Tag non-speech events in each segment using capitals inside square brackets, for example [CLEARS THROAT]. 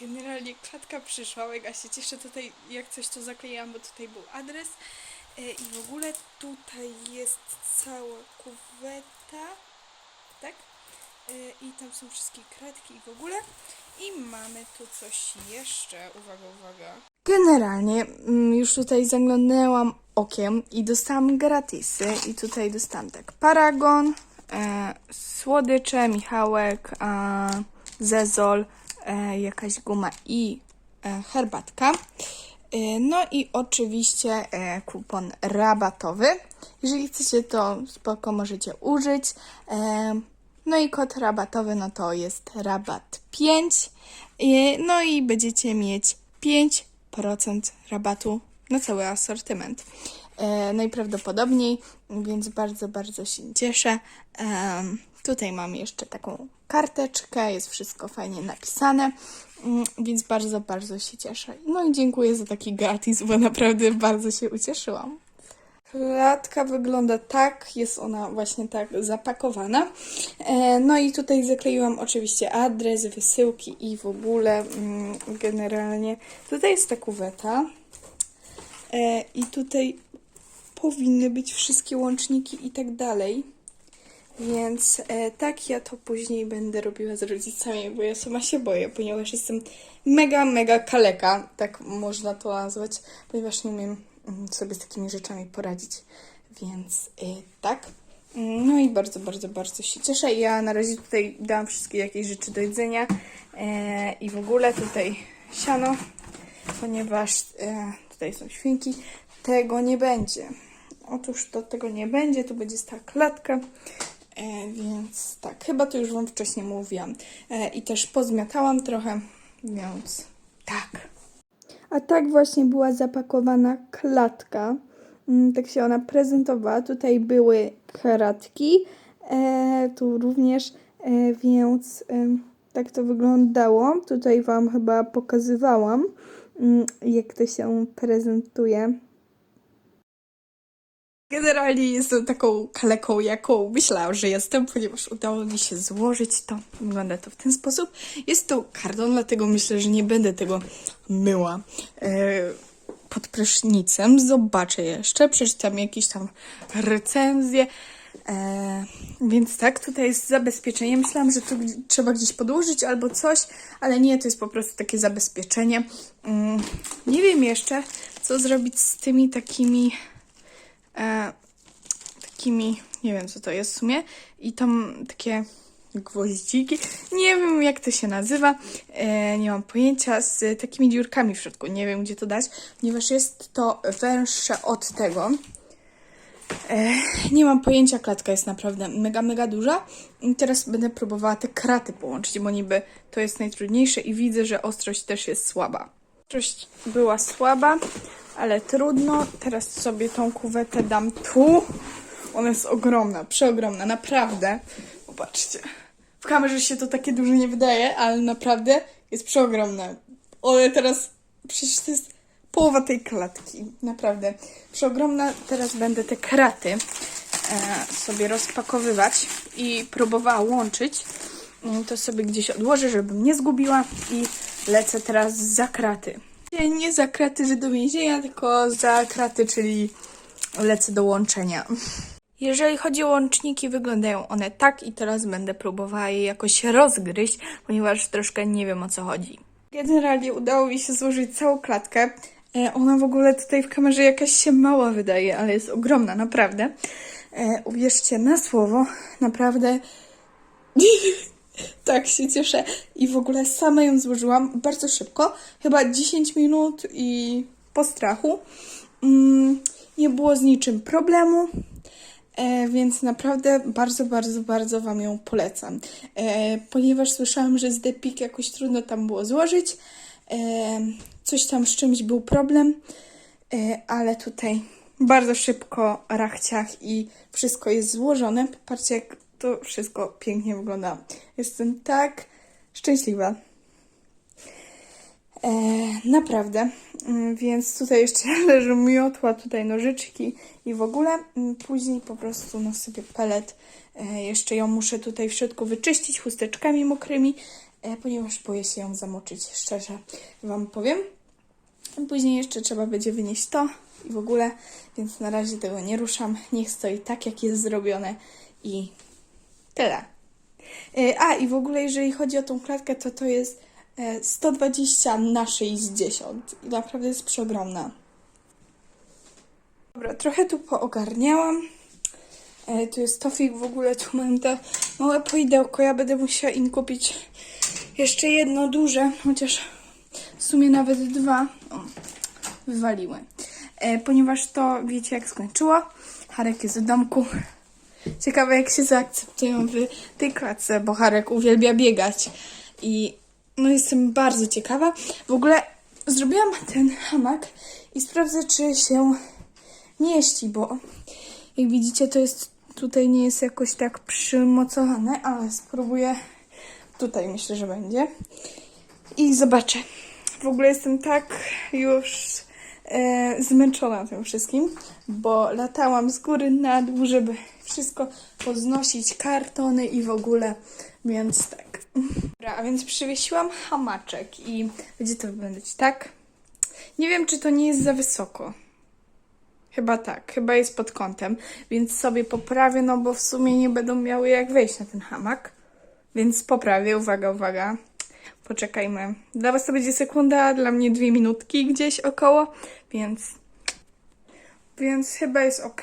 Generalnie klatka przyszła, mega się cieszę tutaj, jak coś to zaklejałam, bo tutaj był adres. E, I w ogóle tutaj jest cała kuweta, tak? E, I tam są wszystkie kratki i w ogóle. I mamy tu coś jeszcze, uwaga, uwaga. Generalnie mm, już tutaj zaglądnęłam okiem i dostałam gratisy. I tutaj dostałam tak paragon, e, słodycze, Michałek, e, zezol, jakaś guma i e, herbatka. E, No i oczywiście e, kupon rabatowy. Jeżeli chcecie, to spoko możecie użyć. E, No i kod rabatowy, no to jest rabat 5. E, No i będziecie mieć 5% rabatu na cały asortyment. E, najprawdopodobniej, więc bardzo, bardzo się cieszę. Tutaj mam jeszcze taką karteczkę, jest wszystko fajnie napisane, mm, więc bardzo, bardzo się cieszę. No i dziękuję za taki gratis, bo naprawdę bardzo się ucieszyłam. Klatka wygląda tak, jest ona właśnie tak zapakowana. E, no i tutaj zakleiłam oczywiście adres, wysyłki i w ogóle mm, generalnie. Tutaj jest ta kuweta. E, I tutaj powinny być wszystkie łączniki i tak dalej. Więc e, tak ja to później będę robiła z rodzicami, bo ja sama się boję, ponieważ jestem mega, mega kaleka, tak można to nazwać, ponieważ nie umiem mm, sobie z takimi rzeczami poradzić. Więc e, tak. Mm, No i bardzo, bardzo, bardzo się cieszę. Ja na razie tutaj dałam wszystkie jakieś rzeczy do jedzenia e, i w ogóle tutaj siano, ponieważ e, tutaj są świnki. Tego nie będzie. Otóż to tego nie będzie, to będzie ta klatka. E, więc tak, chyba to już Wam wcześniej mówiłam. E, I też pozmiatałam trochę, więc tak. A tak właśnie była zapakowana klatka. Mm, Tak się ona prezentowała. Tutaj były kratki, e, tu również, więc tak to wyglądało. Tutaj Wam chyba pokazywałam, mm, jak to się prezentuje. Generalnie jestem taką kaleką, jaką myślałam, że jestem, ponieważ udało mi się złożyć to. Wygląda to w ten sposób. Jest to karton, dlatego myślę, że nie będę tego myła e, pod prysznicem. Zobaczę jeszcze, przeczytam jakieś tam recenzje. E, więc tak, tutaj jest zabezpieczenie. Myślałam, że tu trzeba gdzieś podłożyć albo coś, ale nie, to jest po prostu takie zabezpieczenie. Mm, nie wiem jeszcze, co zrobić z tymi takimi e, takimi, nie wiem co to jest w sumie, i tam takie gwoździki, nie wiem jak to się nazywa, e, nie mam pojęcia, z takimi dziurkami w środku, nie wiem gdzie to dać, ponieważ jest to węższe od tego. E, nie mam pojęcia, klatka jest naprawdę mega, mega duża. I teraz będę próbowała te kraty połączyć, bo niby to jest najtrudniejsze i widzę, że ostrość też jest słaba. Ostrość była słaba, ale trudno. Teraz sobie tą kuwetę dam tu. Ona jest ogromna, przeogromna, naprawdę. Popatrzcie. W kamerze się to takie duże nie wydaje, ale naprawdę jest przeogromna. One teraz, przecież to jest połowa tej klatki, naprawdę. Przeogromna, teraz będę te kraty e, sobie rozpakowywać i próbowała łączyć. Mm, To sobie gdzieś odłożę, żebym nie zgubiła i lecę teraz za kraty. Nie, za kraty, że do więzienia, tylko za kraty, czyli lecę do łączenia. Jeżeli chodzi o łączniki, wyglądają one tak i teraz będę próbowała je jakoś rozgryźć, ponieważ troszkę nie wiem o co chodzi. Generalnie udało mi się złożyć całą klatkę. E, Ona w ogóle tutaj w kamerze jakaś się mała wydaje, ale jest ogromna, naprawdę. E, Uwierzcie na słowo, naprawdę [LAUGHS] tak się cieszę. I w ogóle sama ją złożyłam bardzo szybko, chyba 10 minut i po strachu. Mm, nie było z niczym problemu. E, więc naprawdę bardzo, bardzo, bardzo Wam ją polecam. E, ponieważ słyszałam, że z Depik jakoś trudno tam było złożyć. E, coś tam z czymś był problem, ale tutaj bardzo szybko rachciach i wszystko jest złożone. Popatrzcie, jak wszystko pięknie wygląda. Jestem tak szczęśliwa. E, naprawdę. Mm, Więc tutaj jeszcze [LAUGHS] leży miotła, tutaj nożyczki i w ogóle. Mm, Później po prostu no sobie pelet. E, jeszcze ją muszę tutaj w środku wyczyścić chusteczkami mokrymi. e, ponieważ boję się ją zamoczyć, szczerze Wam powiem. Później jeszcze trzeba będzie wynieść to i w ogóle, więc na razie tego nie ruszam. Niech stoi tak, jak jest zrobione i tyle. E, A i w ogóle, jeżeli chodzi o tą klatkę, to to jest e, 120 na 60 i naprawdę jest przeogromna. Dobra, trochę tu poogarniałam. E, tu jest Tofik w ogóle, tu mam te małe poidełko. Ja będę musiała im kupić jeszcze jedno duże, chociaż w sumie nawet dwa. O, wywaliły. E, ponieważ to, wiecie jak skończyło. Harek jest w domku. Ciekawe jak się zaakceptują w tej klatce, bo Harek uwielbia biegać. I no jestem bardzo ciekawa. W ogóle zrobiłam ten hamak i sprawdzę, czy się mieści, bo jak widzicie, to jest tutaj nie jest jakoś tak przymocowane, ale spróbuję tutaj myślę, że będzie. I zobaczę. W ogóle jestem tak już e, zmęczona tym wszystkim, bo latałam z góry na dół, żeby wszystko poznosić, kartony i w ogóle, więc tak. Dobra, a więc przywiesiłam hamaczek i będzie to wyglądać tak. Nie wiem, czy to nie jest za wysoko. Chyba tak, chyba jest pod kątem, więc sobie poprawię, no bo w sumie nie będą miały jak wejść na ten hamak. Więc poprawię, uwaga, uwaga. Poczekajmy. Dla Was to będzie sekunda, dla mnie dwie minutki gdzieś około, więc. Więc chyba jest ok.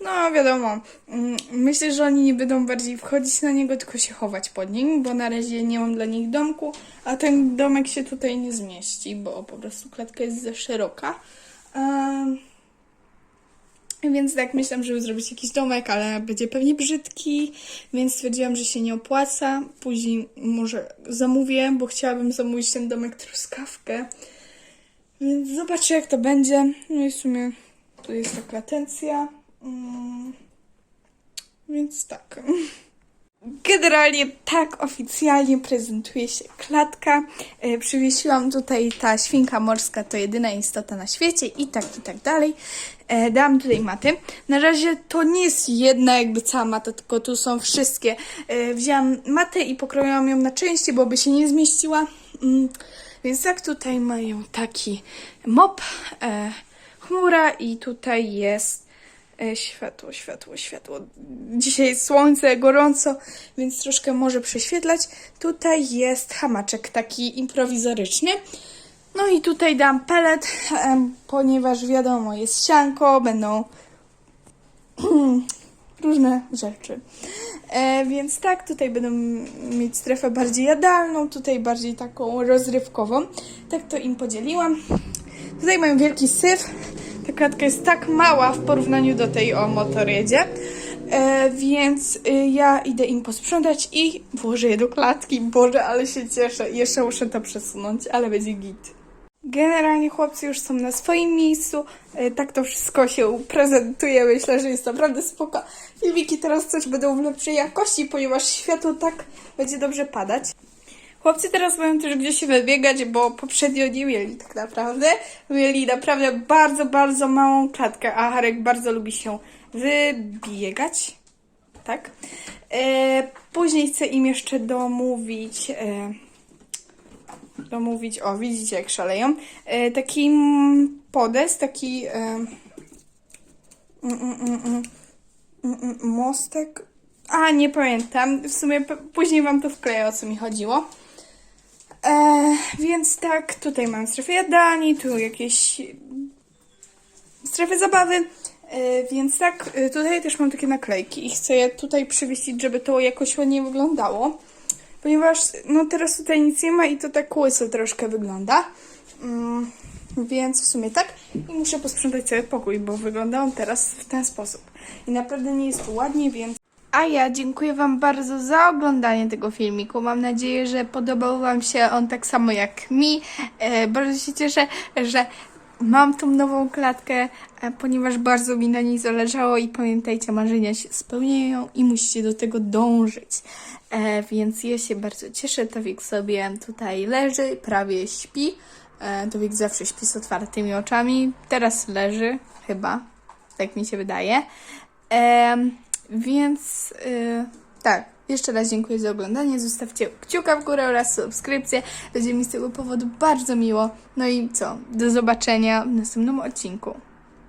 No, wiadomo. mm, Myślę, że oni nie będą bardziej wchodzić na niego, tylko się chować pod nim, bo na razie nie mam dla nich domku, a ten domek się tutaj nie zmieści, bo po prostu klatka jest za szeroka. Więc tak myślałam, żeby zrobić jakiś domek, ale będzie pewnie brzydki, więc stwierdziłam, że się nie opłaca. Później może zamówię, bo chciałabym zamówić ten domek truskawkę. Więc zobaczę jak to będzie. No i w sumie tu jest taka latencja. Mm, Więc tak. Generalnie tak oficjalnie prezentuje się klatka. E, Przywiesiłam tutaj ta świnka morska, to jedyna istota na świecie i tak, i tak dalej. E, Dałam tutaj maty. Na razie to nie jest jedna jakby cała mata, tylko tu są wszystkie. E, Wzięłam matę i pokroiłam ją na części, bo by się nie zmieściła. Mm, Więc tak tutaj mają taki mop, chmura i tutaj jest Światło, światło, światło. Dzisiaj jest słońce, gorąco, więc troszkę może prześwietlać. Tutaj jest hamaczek taki improwizoryczny. No i tutaj dam pelet, ponieważ wiadomo, jest sianko, będą [CLEARS THROAT] różne rzeczy. E, więc tak, tutaj będą mieć strefę bardziej jadalną, tutaj bardziej taką rozrywkową. Tak to im podzieliłam. Tutaj mają wielki syf. Ta klatka jest tak mała w porównaniu do tej o motorjedzie. E, więc y, ja idę im posprzątać i włożę je do klatki. Boże, ale się cieszę. Jeszcze muszę to przesunąć, ale będzie git. Generalnie chłopcy już są na swoim miejscu. E, Tak to wszystko się prezentuje. Myślę, że jest naprawdę spoko. Filmiki teraz coś będą w lepszej jakości, ponieważ światło tak będzie dobrze padać. Chłopcy teraz mają też gdzie się wybiegać, bo poprzednio nie mieli tak naprawdę. Mieli naprawdę bardzo, bardzo małą klatkę, a Harek bardzo lubi się wybiegać. Tak. E, później chcę im jeszcze domówić. E, domówić, o widzicie jak szaleją. E, taki podest, taki e, mm, mm, mm, mostek. A, nie pamiętam. W sumie później wam to wkleję, o co mi chodziło. E, więc tak, tutaj mam strefę jadalni, tu jakieś strefy zabawy. E, więc tak, e, tutaj też mam takie naklejki i chcę je tutaj przywiesić, żeby to jakoś ładnie wyglądało. Ponieważ no teraz tutaj nic nie ma i to tak łyso troszkę wygląda. Mm, więc w sumie tak. I muszę posprzątać cały pokój, bo wygląda on teraz w ten sposób. I naprawdę nie jest ładnie, więc a ja dziękuję Wam bardzo za oglądanie tego filmiku. Mam nadzieję, że podobał Wam się on tak samo jak mi. E, bardzo się cieszę, że mam tą nową klatkę, e, ponieważ bardzo mi na niej zależało i pamiętajcie, marzenia się spełniają i musicie do tego dążyć. E, więc ja się bardzo cieszę. Towik sobie tutaj leży, prawie śpi. E, Towik zawsze śpi z otwartymi oczami. Teraz leży, chyba. Tak mi się wydaje. Em, więc y, tak, Jeszcze raz dziękuję za oglądanie. Zostawcie kciuka w górę oraz subskrypcję. Będzie mi z tego powodu bardzo miło. No i co? Do zobaczenia w następnym odcinku.